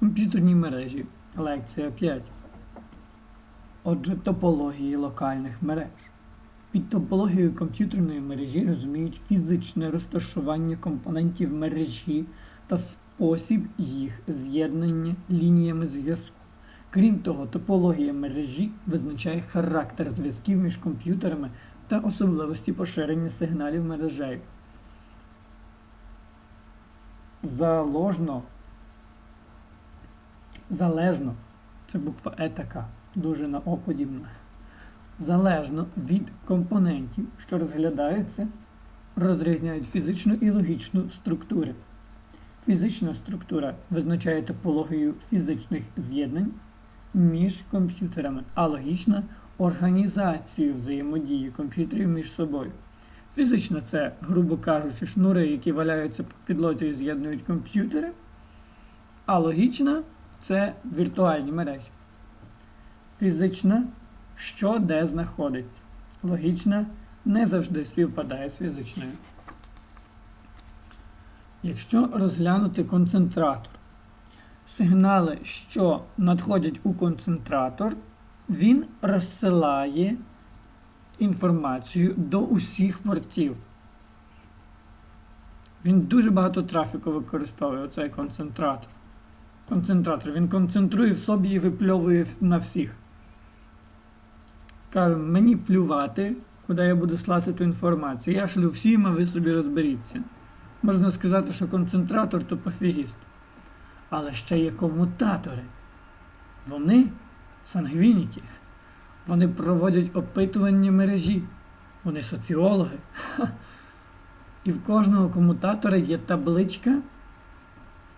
Комп'ютерні мережі. Лекція 5. Отже, топології локальних мереж. Під топологією комп'ютерної мережі розуміють фізичне розташування компонентів мережі та спосіб їх з'єднання лініями зв'язку. Крім того, топологія мережі визначає характер зв'язків між комп'ютерами та особливості поширення сигналів мережею. Заложно Залежно, це буква Е така, дуже на О подібна. Залежно від компонентів, що розглядаються, розрізняють фізичну і логічну структури. Фізична структура визначає топологію фізичних з'єднань між комп'ютерами, а логічна організацію взаємодії комп'ютерів між собою. Фізична це, грубо кажучи, шнури, які валяються по підлоті і з'єднують комп'ютери, а логічна це віртуальні мережі. Фізична, що де знаходиться. Логічна не завжди співпадає з фізичною. Якщо розглянути концентратор, сигнали, що надходять у концентратор, він розсилає інформацію до усіх портів. Він дуже багато трафіку використовує оцей концентратор. Концентратор. Він концентрує в собі і випльовує на всіх. Каже, мені плювати, куди я буду слати ту інформацію. Я шлю всім, а ви собі розберіться. Можна сказати, що концентратор то пофігіст. Але ще є комутатори. Вони сангвініки. Вони проводять опитування мережі. Вони соціологи. І в кожного комутатора є табличка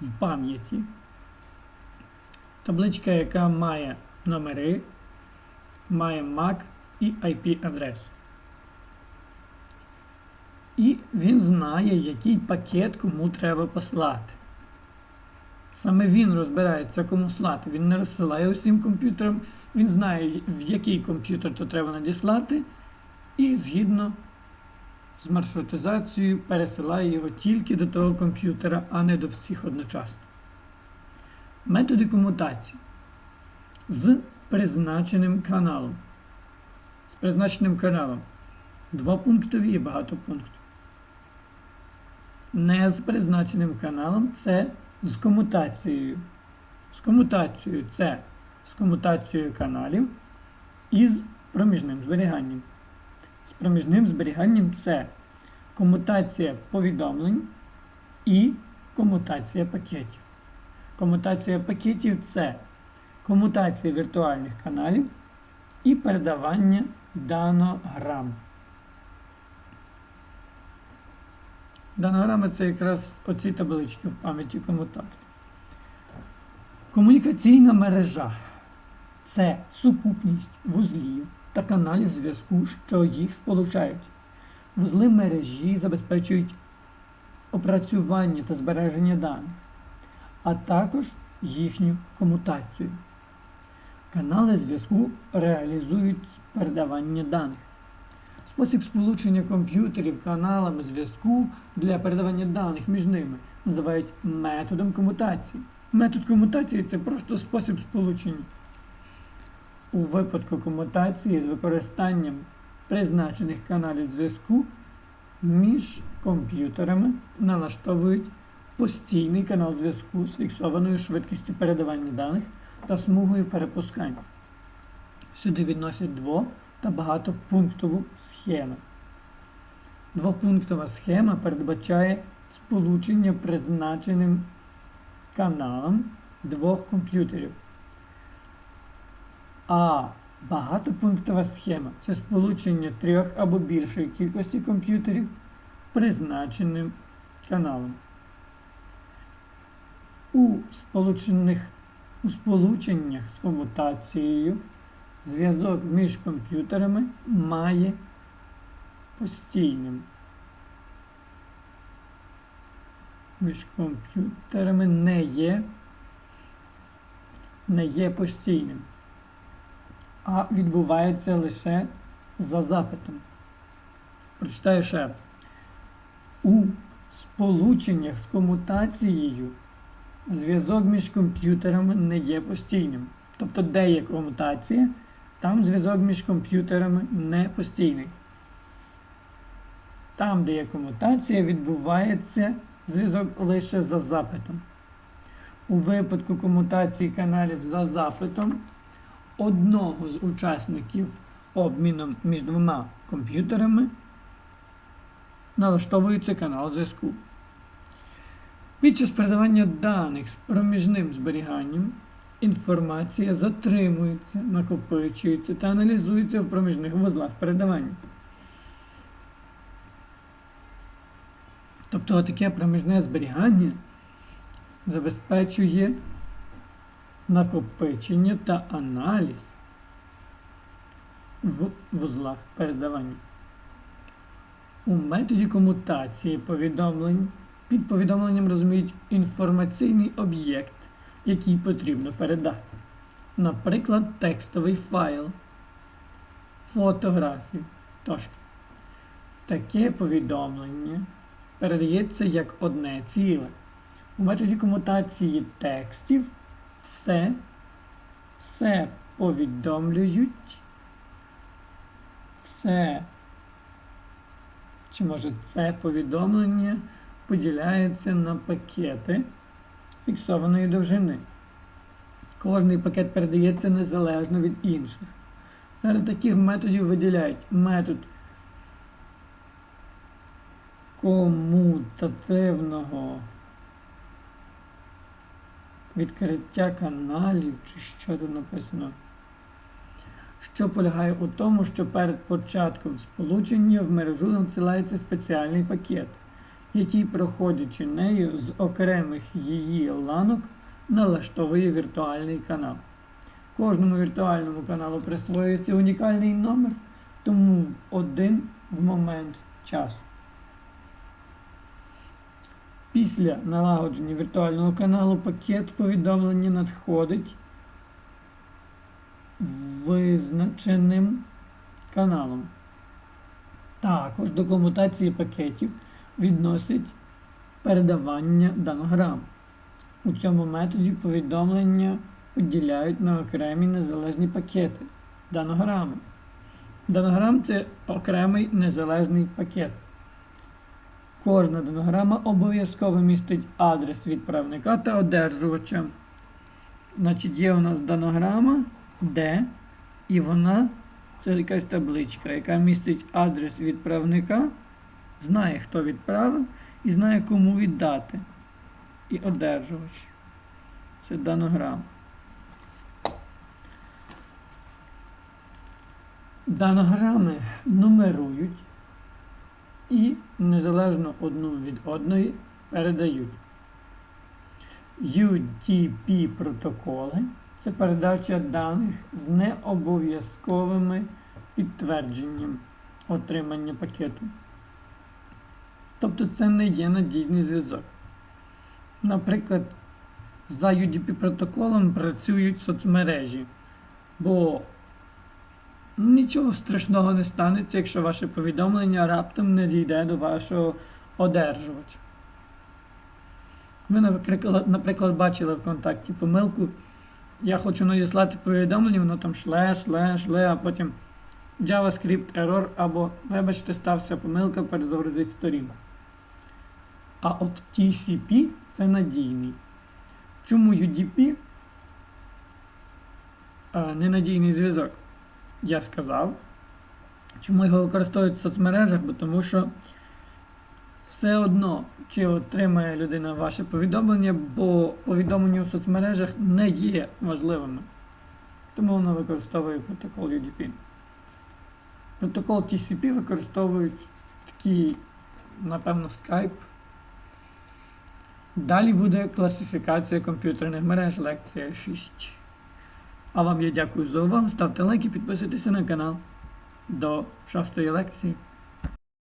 в пам'яті. Табличка, яка має номери, має MAC і IP-адрес. І він знає, який пакет кому треба послати. Саме він розбирається, кому слати. Він не розсилає усім комп'ютерам, він знає, в який комп'ютер то треба надіслати, і згідно з маршрутизацією пересилає його тільки до того комп'ютера, а не до всіх одночасно. Методи комутації з призначеним каналом. З призначеним каналом. Двопунктові і багато пунктів. Не з призначеним каналом це з комутацією. З комутацією це з комутацією каналів і з проміжним зберіганням. З проміжним зберіганням це комутація повідомлень і комутація пакетів. Комутація пакетів це комутація віртуальних каналів і передавання данограм. Данограми це якраз оці таблички в пам'яті комутаторів. Комунікаційна мережа це сукупність вузлів та каналів зв'язку, що їх сполучають. Вузли мережі забезпечують опрацювання та збереження даних а також їхню комутацію. Канали зв'язку реалізують передавання даних. Спосіб сполучення комп'ютерів каналами зв'язку для передавання даних між ними називають методом комутації. Метод комутації це просто спосіб сполучення. У випадку комутації з використанням призначених каналів зв'язку між комп'ютерами налаштовують постійний канал зв'язку з фіксованою швидкістю передавання даних та смугою перепускання. Сюди відносять дво та багатопунктову схему. Двопунктова схема передбачає сполучення призначеним каналом двох комп'ютерів. А багатопунктова схема це сполучення трьох або більшої кількості комп'ютерів призначеним каналом. У сполучених у сполученнях з комутацією зв'язок між комп'ютерами має постійним. Між комп'ютерами не є, не є постійним, а відбувається лише за запитом. Прочитаю ще раз. У сполученнях з комутацією зв'язок між комп'ютерами не є постійним. Тобто, де є комутація, там зв'язок між комп'ютерами не постійний. Там, де є комутація, відбувається зв'язок лише за запитом. У випадку комутації каналів за запитом одного з учасників обміну між двома комп'ютерами налаштовується канал зв'язку. Під час передавання даних з проміжним зберіганням інформація затримується, накопичується та аналізується в проміжних вузлах передавання. Тобто таке проміжне зберігання забезпечує накопичення та аналіз в вузлах передавання. У методі комутації повідомлень під повідомленням розуміють інформаційний об'єкт, який потрібно передати. Наприклад, текстовий файл, фотографію тощо. Таке повідомлення передається як одне ціле. У методі комутації текстів все, все повідомлюють, все, чи може це повідомлення поділяється на пакети фіксованої довжини. Кожний пакет передається незалежно від інших. Серед таких методів виділяють метод комутативного відкриття каналів, чи що тут написано, що полягає у тому, що перед початком сполучення в мережу надсилається спеціальний пакет, який, проходячи нею з окремих її ланок, налаштовує віртуальний канал. Кожному віртуальному каналу присвоюється унікальний номер, тому один в момент часу. Після налагодження віртуального каналу пакет повідомлення надходить визначеним каналом. Також до комутації пакетів відносить передавання данограм. У цьому методі повідомлення поділяють на окремі незалежні пакети данограми. Данограм це окремий незалежний пакет. Кожна данограма обов'язково містить адрес відправника та одержувача. Значить, є у нас данограма, де, і вона це якась табличка, яка містить адрес відправника, знає, хто відправив, і знає, кому віддати. І одержувач. Це данограма. Данограми нумерують і незалежно одну від одної передають. UTP протоколи це передача даних з необов'язковими підтвердженням отримання пакету. Тобто це не є надійний зв'язок. Наприклад, за UDP протоколом працюють соцмережі, бо Нічого страшного не станеться, якщо ваше повідомлення раптом не дійде до вашого одержувача. Ви, наприклад, бачили в контакті помилку. Я хочу надіслати повідомлення, воно там шле, шле, шле, а потім JavaScript error або, вибачте, стався помилка, перезагрузить сторінку. А от TCP це надійний. Чому UDP ненадійний зв'язок? я сказав. Чому його використовують в соцмережах? Бо тому що все одно, чи отримає людина ваше повідомлення, бо повідомлення у соцмережах не є важливими. Тому воно використовує протокол UDP. Протокол TCP використовують такий, напевно, Skype. Далі буде класифікація комп'ютерних мереж лекція 6. А вам я дякую за увагу. Ставте лайки, підписуйтесь на канал. До шостої лекції.